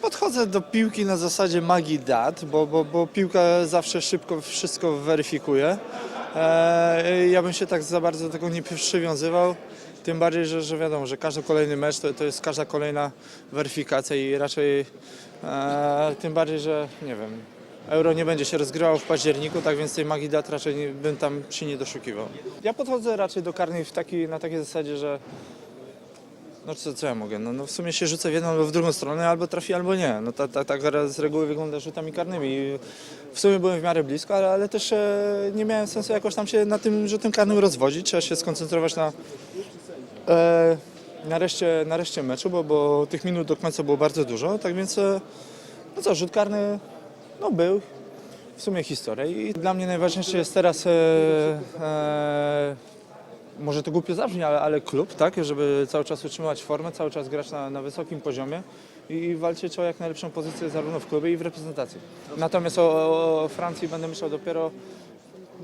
podchodzę do piłki na zasadzie magii dat, bo, bo, bo piłka zawsze szybko wszystko weryfikuje. E, ja bym się tak za bardzo do tego nie przywiązywał. Tym bardziej, że, że wiadomo, że każdy kolejny mecz to, to jest każda kolejna weryfikacja i raczej e, tym bardziej, że nie wiem, Euro nie będzie się rozgrywało w październiku, tak więc tej magii dat raczej nie, bym tam się nie doszukiwał. Ja podchodzę raczej do karnych w taki, na takiej zasadzie, że no co, co ja mogę? No, no w sumie się rzucę w jedną albo w drugą stronę, albo trafi, albo nie. No ta, ta, ta z reguły wygląda rzutami karnymi. W sumie byłem w miarę blisko, ale, ale też e, nie miałem sensu jakoś tam się na tym rzutem karnym rozwodzić. Trzeba się skoncentrować na, e, na, reszcie, na reszcie meczu, bo, bo tych minut do końca było bardzo dużo. Tak więc, e, no co, rzut karny no był. W sumie historia. I dla mnie najważniejsze jest teraz e, e, może to głupio zabrzmi, ale, ale klub, tak, żeby cały czas utrzymywać formę, cały czas grać na, na wysokim poziomie i walczyć o jak najlepszą pozycję zarówno w klubie i w reprezentacji. Natomiast o, o Francji będę myślał dopiero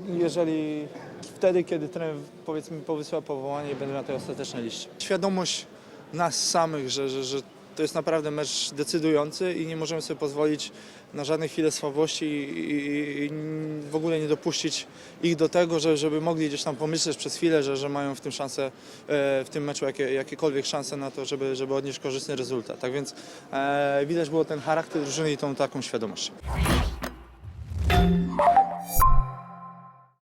jeżeli wtedy, kiedy trener powiedzmy powysyła powołanie i będę na tej ostatecznej liście. Świadomość nas samych, że, że, że to jest naprawdę mecz decydujący i nie możemy sobie pozwolić na żadne chwile słabości i, i, i w ogóle nie dopuścić ich do tego, że, żeby mogli gdzieś tam pomyśleć przez chwilę, że, że mają w tym szansę, e, w tym meczu jakie, jakiekolwiek szanse na to, żeby, żeby odnieść korzystny rezultat. Tak więc e, widać było ten charakter drużyny i tą taką świadomość.